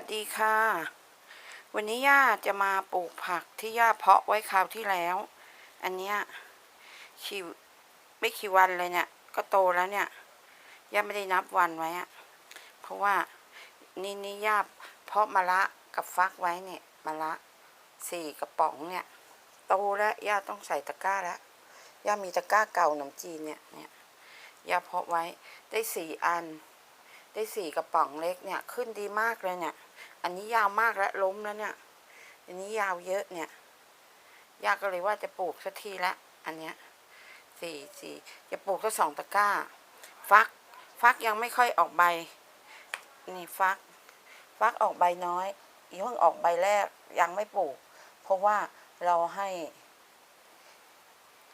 วัสดีค่ะ วันนี้ย่าจะมาปลูกผักที่ย่าเพาะไว้คราวที่แล้ว อันเนี้ยคิวไม่กี่วันเลยเนี่ย ก็โตแล้วเนี่ยย่าไม่ได้นับวันไว้อะเพราะว่านี่นี่ย่าเพาะมะละกับฟักไว้เนี่ยมะละสี่กระป๋องเนี่ย โตแล้วย่าต้องใส่ตะกร้าแล้วย่ามีตะกร้าเก่าหนมจีนเนี่ยเนี่ยย่าเพาะไว้ได้สี่อัน ได้สี่กระป๋องเล็กเนี่ยขึ้นดีมากเลยเนี่ย อันนี้ยาวมากและล้มแล้วเนี่ย อันนี้ยาวเยอะเนี่ยยาก็เลยว่าจะปลูกสักทีละ อันเนี้ยสี่สี่จะปลูกสักสองตะกร้า ฟัก ฟักยังไม่ค่อยออกใบ นี่ฟัก ฟักออกใบน้อยอีเพิ่งออกใบแรกยังไม่ปลูก เพราะว่าเราให้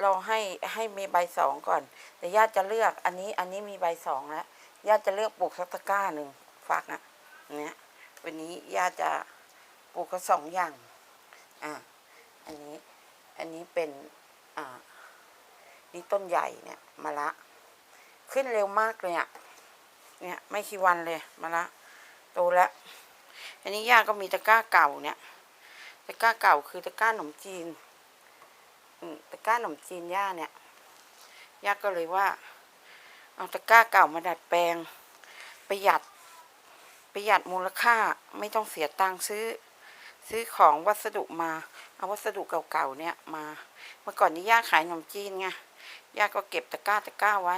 เราให้ให้มีใบสองก่อน แต่ญาติจะเลือกอันนี้อันนี้มีใบสองแล้ว ญาติจะเลือกปลูกสักตะกร้าหนึ่งฟักอะเนี้ยวันนี้ญาติจะปลูกก็สองอย่างอ่าอันนี้อันนี้เป็นอ่านี่ต้นใหญ่เนี่ยมะละ ขึ้นเร็วมากเลยอะเนี่ยไม่กี่วันเลยมะละโตแล้วอันนี้ย่าก็มีตะกร้าเก่าเนี่ยตะกร้าเก่าคือตะกร้าขนมจีนอืมตะกร้าขนมจีนย่าเนี่ยย่าก็เลยว่า เอาตะกร้าเก่ามาดัดแปลง ประหยัด ประหยัดมูลค่าไม่ต้องเสียตังค์ซื้อ ซื้อของวัสดุมา เอาวัสดุเก่าๆเนี่ยมา เมื่อก่อนนี้ย่าขายขนมจีนไงย่าก็เก็บตะกร้าตะกร้าไว้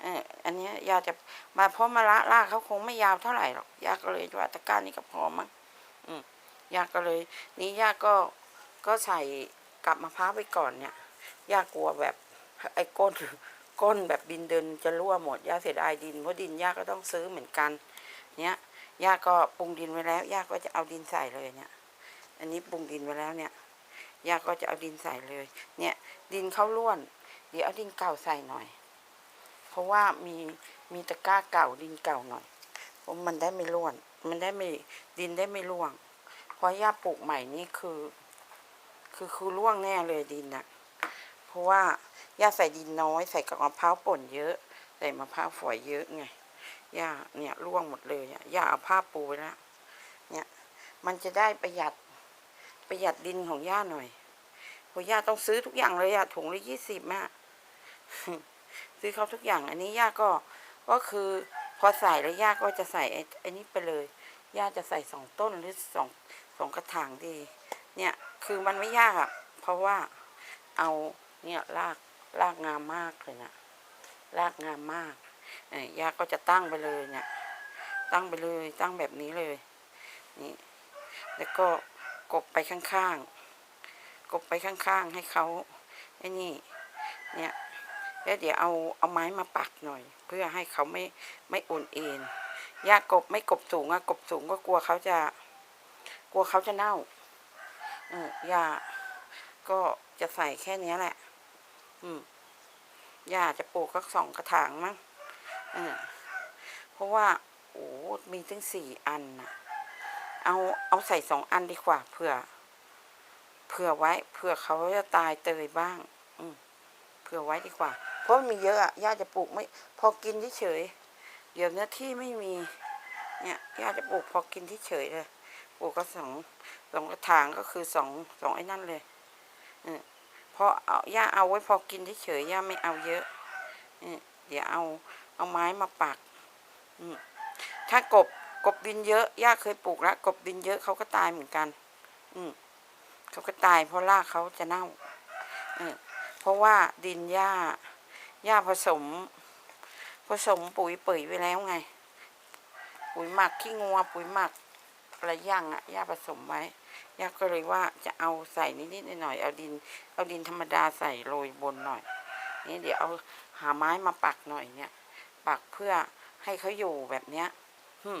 เอออันนี้ย่าจะมาเพราะมะละล่าเขาคงไม่ยาวเท่าไหร่หรอกย่าก็เลยว่าตะกร้านี้ก็พอมั้งอืมย่าก็เลย นี้ย่าก็ก็ใส่กับมะพร้าวไปก่อนเนี่ยย่ากลัวแบบไอ้ก้น ก้นแบบดินเดินจะรั่วหมดย่าเสียดายดินเพราะดินย่าก็ต้องซื้อเหมือนกัน เนี้ยย่าก็ปรุงดินไว้แล้วย่าก็จะเอาดินใส่เลยเนี่ยอันนี้ปรุงดินไว้แล้วเนี่ยย่าก็จะเอาดินใส่เลย เนี่ย ดินเข้าล้วน เดี๋ยวเอาดินเก่าใส่หน่อย เพราะว่ามีมีตะกร้าเก่าดินเก่าหน่อยเพราะมันได้ไม่ล้วน มันได้ไม่ดินได้ไม่ร่วงเพราะย่าปลูกใหม่นี่คือ คือคือร่วงแน่เลยดินน่ะเพราะว่า ย่าใส่ดินน้อย ใส่กับมะพร้าวป่นเยอะ ใส่มะพร้าวฝอยเยอะไงย่าเนี่ยร่วงหมดเลยอะย่าเอาผ้าปูไว้ล้วเนี่ย มันจะได้ประหยัดประหยัดดินของย่าหน่อยเพราะย่าต้องซื้อทุกอย่างเลยอะถุงละยี่สิบแม่ซื้อเขาทุกอย่าง อันนี้ย่าก็ก็คือพอใส่แล้วย่าก็จะใส่ไอ้ไอ้นี้ไปเลยย่าจะใส่สองต้นหรือสองสองกระถางดี เนี่ย คือมันไม่ยากอะเพราะว่าเอาเนี่ยราก รากงามมากเลยนะรากงามมากเอ้ยาก็จะตั้งไปเลยเนี่ย ตั้งไปเลย ตั้งแบบนี้เลย นี่ แล้วก็กบไปข้างๆ กบไปข้างๆ ให้เขาไอ้นี่ เนี่ย แล้วเดี๋ยวเอาเอาไม้มาปักหน่อย เพื่อให้เขาไม่ไม่โอนเอ็นยากบไม่กบสูงอะกบสูงก็กลัวเขาจะ กลัวเขาจะเน่า เออยาก็จะใส่แค่นี้แหละ อืมย่าจะปลูกสักสองกระถางมั้งเออเพราะว่า โอ้มีถึงสี่อันนะเอาเอาใส่สองอันดีกว่าเผื่อเผื่อไว้เผื่อเขาจะตายเตยบ้าง อืมเผื่อไว้ดีกว่า เพราะมีเยอะอะย่าจะปลูกไม่ พอกินเฉยเดี๋ยวเนื้อที่ไม่มี เนี่ยย่าจะปลูกพอกินที่เฉยเลยปลูกก็สองสองกระถางก็คือสองสองไอ้นั่นเลยออเพราะเอาย่าเอาไว้พอกินเฉยๆย่าไม่เอาเยอะเดี๋ยวเอาเอาไม้มาปักถ้ากบกบดินเยอะย่าเคยปลูกแล้วกบดินเยอะเขาก็ตายเหมือนกัน อืเขาก็ตายเพราะรากเขาจะเน่าเพราะว่าดินหญ้าหญ้าผสม ผสมปุ๋ยเปื่อยไว้แล้วไง ปุ๋ยหมักขี้งัวปุ๋ยหมักอะไรย่างอะย่าผสมไว้ ย่าก็เลยว่าจะเอาใส่นิดๆหน่อยๆเอาดิน เอาดินธรรมดาใส่โรยบนหน่อย นี่เดี๋ยวเอาหาไม้มาปักหน่อยเนี่ยปักเพื่อให้เขาอยู่แบบเนี้ยหึม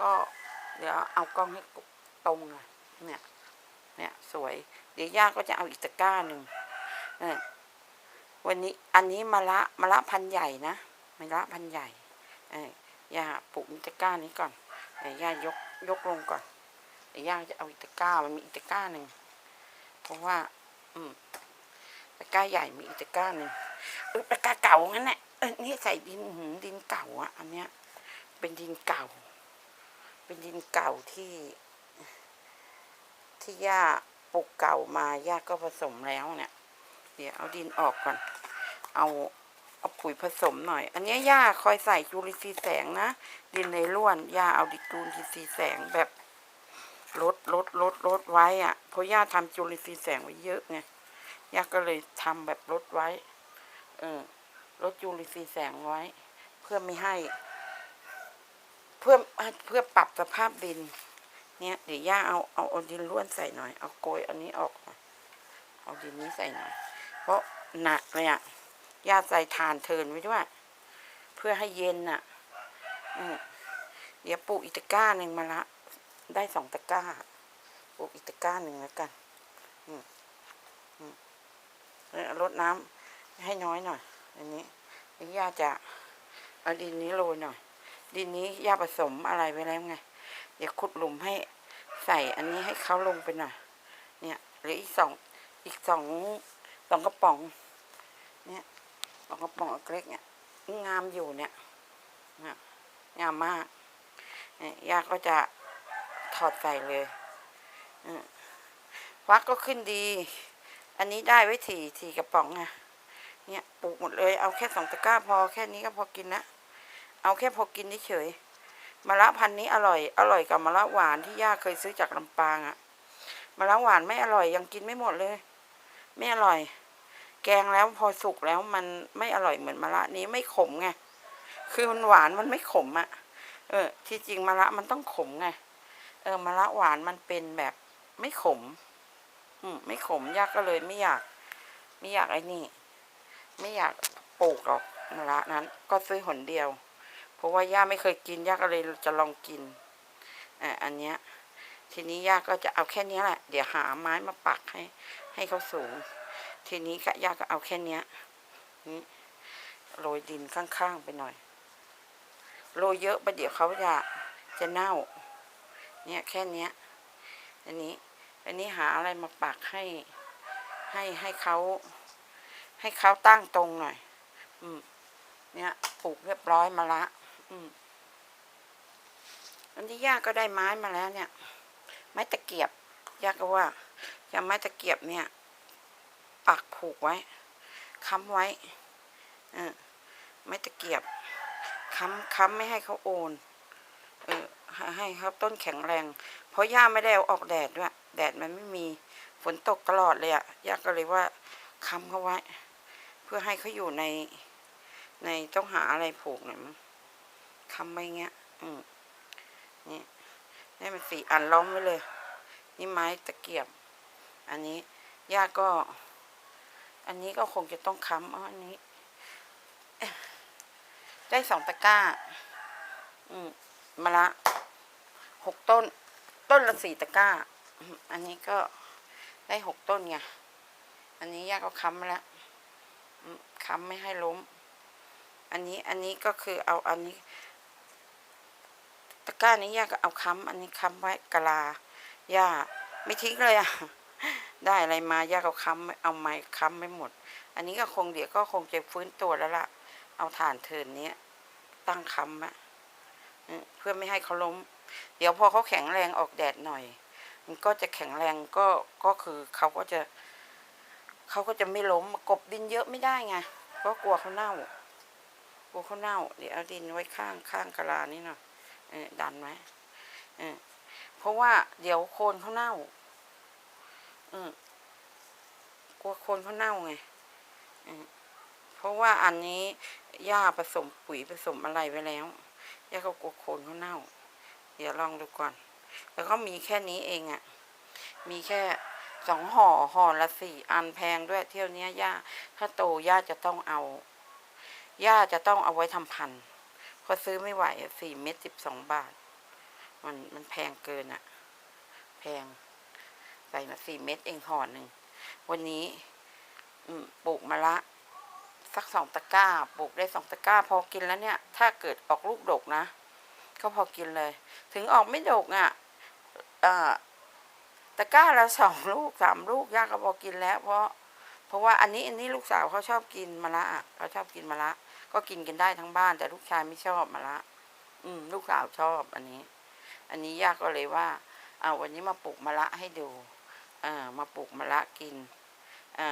ก็เดี๋ยวเอากล้องให้ตรงอะเนี่ย เนี่ยสวย เดี๋ยวย่าก็จะเอาอีกตะกร้าหนึ่งเออวันนี้อันนี้มะละมะละพันใหญ่นะมะละพันใหญ่เออย่าปลูกตะกร้านี้ก่อนเดี๋ยวย่ายกยกลงก่อน เดี๋ยวย่าจะเอาอีกตะกร้ามันมีอีกตะกร้าหนึ่งเพราะว่า อืมตะกร้าใหญ่มีอีกตะกร้าหนึ่งเออตะกร้าเก่างั้นแหละเออนี่ใส่ดินหืมดินเก่าอะอันเนี้ย เป็นดินเก่า เป็นดินเก่าที่ ที่ย่าปลูกเก่ามาย่าก็ผสมแล้วเนี่ย เดี๋ยวเอาดินออกก่อน เอาเอาปุ๋ยผสมหน่อย อันเนี้ยย่าคอยใส่จุลินทรีย์แสงนะ ดินในร่วนย่าเอาดิจุลินทรีย์แสงแบบ ลดลดลดลดไว้อะเพราะย่าทำจุลินทรีย์แสงไว้เยอะไงย่าก็เลยทำแบบลดไว้ เออลดจุลินทรีย์แสงไว้ เพื่อไม่ให้ เพื่อเพื่อปรับสภาพดิน เนี่ยเดี๋ยวย่าเอาเอาเอาดินร่วนใส่หน่อยเอาโกยอันนี้ออกเอาดินนี้ใส่หน่อย เพราะหนักเลยอะย่าใส่ฐานเทินไว้ด้วย เพื่อให้เย็นน่ะอืมเดี๋ยวปลูกอีกตะกร้าหนึ่งมาละ ได้สองตะกร้าปลูกอีกตะกร้าหนึ่งแล้วกันอืมอืมลดน้ำให้น้อยหน่อย อันนี้เดี๋ยวย่าจะเอาดินนี้โรยหน่อย ดินนี้ย่าผสมอะไรไว้แล้วไง เดี๋ยวขุดหลุมให้ใส่อันนี้ให้เขาลงไปหน่อย เนี่ยเหลืออีกสองอีกสองสองกระป๋อง เนี่ยสองกระป๋องเล็กเนี่ยงามอยู่เนี่ยงามมากเนี่ยย่าก็จะ อดใส่เลยอืมฟักก็ขึ้นดี อันนี้ได้ไว้ถี่ถี่กระป๋องไงเนี่ยปลูกหมดเลย เอาแค่สองตะกร้าพอแค่นี้ก็พอกินนะเอาแค่พอกินเฉยมะระพันนี้อร่อย อร่อยกับมะระหวานที่ย่าเคยซื้อจากลำปางอะมะระหวานไม่อร่อยยังกินไม่หมดเลย ไม่อร่อย แกงแล้วพอสุกแล้วมันไม่อร่อยเหมือนมะระนี้ไม่ขมไง คือมันหวานมันไม่ขมอะเออ ที่จริงมะระมันต้องขมไง เออมะระหวานมันเป็นแบบไม่ขม อืมไม่ขมย่าก็เลยไม่อยาก ไม่อยากไอ้นี่ ไม่อยากปลูกหรอกมะระนั้น ก็ซื้อหนเดียว เพราะว่าย่าไม่เคยกินย่าก็เลยจะลองกินอ่าอันเนี้ย ทีนี้ย่าก็จะเอาแค่นี้แหละ เดี๋ยวหาไม้มาปักให้ ให้เขาสูง ทีนี้ก็ย่าก็เอาแค่เนี้ยนี่โรยดินข้างๆไปหน่อย โรยเยอะไปเดี๋ยวเขาจะจะเน่า เนี่ยแค่เนี้ยอันนี้อันนี้หาอะไรมาปักให้ให้ให้เขาให้เขาตั้งตรงหน่อย อืม เนี่ยปลูกเรียบร้อยมาละ อืมอันนี้ย่าก็ได้ไม้มาแล้วเนี่ย ไม้ตะเกียบย่าก็ว่าจะไม้ตะเกียบเนี่ย ปักผูกไว้ค้ำไว้เออไม้ตะเกียบค้ำค้ำไม่ให้เขาโอน เออ ให้ให้เขาต้นแข็งแรง เพราะย่าไม่ได้เอาออกแดดด้วย แดดมันไม่มีฝนตกตลอดเลยอะย่าก็เลยว่าค้ำเขาไว้ เพื่อให้เขาอยู่ในในต้องหาอะไรผูกหน่อยมั้งค้ำไว้เงี้ย อืมนี่นี่มันสี่อันล้อมไว้เลย นี่ไม้ตะเกียบ อันนี้ย่าก็ อันนี้ก็คงจะต้องค้ำออันนี้ ได้สองตะกร้า อืมมะละ หกต้น ต้นละสี่ตะกร้า อันนี้ก็ได้หกต้นไง อันนี้ย่าก็ค้ำแล้วค้ำไม่ให้ล้ม อันนี้อันนี้ก็คือเอาอันนี้ ตะกร้านี้ย่าก็เอาค้ำอันนี้ค้ำไว้กะลาย่าไม่ทิ้งเลยอะได้อะไรมาย่าก็ค้ำเอาไม้ค้ำไม่หมด อันนี้ก็คงเดี๋ยวก็คงจะฟื้นตัวแล้วล่ะ เอาฐานเทินนี้ตั้งค้ำอะเพื่อไม่ให้เขาล้ม เดี๋ยวพอเขาแข็งแรงออกแดดหน่อย มันก็จะแข็งแรงก็ก็คือเขาก็จะเขาก็จะไม่ล้มกบดินเยอะไม่ได้ไงเพราะกลัวเขาเน่ากลัวเขาเน่า เดี๋ยวเอาดินไว้ข้างข้างกะลานี่หน่อยเออดันไว้เออเพราะว่าเดี๋ยวโคนเขาเน่าอืมกลัวโคนเขาเน่าไงอืมเพราะว่าอันนี้ย่าผสมปุ๋ยผสมอะไรไว้แล้วย่าก็กลัวโคนเขาเน่า เดี๋ยวลองดูก่อน แล้วก็มีแค่นี้เองอะ่ะ มีแค่สองห่อห่อละสี่อันแพงด้วยเที่ยวเนี้ยย่า ถ้าโตย่าจะต้องเอา ย่าจะต้องเอาไว้ทำพันเพราะซื้อไม่ไหวสี่เม็ดสิบสองบาท มันมันแพงเกินอะ่ะ แพง ใส่มาสี่เม็ดเองห่อหนึ่ง วันนี้ปลูกมะละสักสองตะกร้า ปลูกได้สองตะกร้า พอกินแล้วเนี่ย ถ้าเกิดออกลูกดกนะ ก็พอกินเลย ถึงออกไม่ดกอะตะกร้าละสองลูกสามลูกย่าก็พอกินแล้ว เพราะ เพราะว่าอันนี้อันนี้ลูกสาวเขาชอบกินมะระเขาชอบกินมะระก็กินกันได้ทั้งบ้าน แต่ลูกชายไม่ชอบมะระอืม ลูกสาวชอบอันนี้ อันนี้ย่าก็เลยว่าเอาวันนี้มาปลูกมะระให้ดูอ่ามาปลูกมะระกินอ่า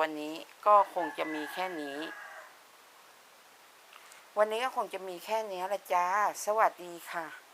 วันนี้ก็คงจะมีแค่นี้ วันนี้ก็คงจะมีแค่นี้ละจ้า สวัสดีค่ะ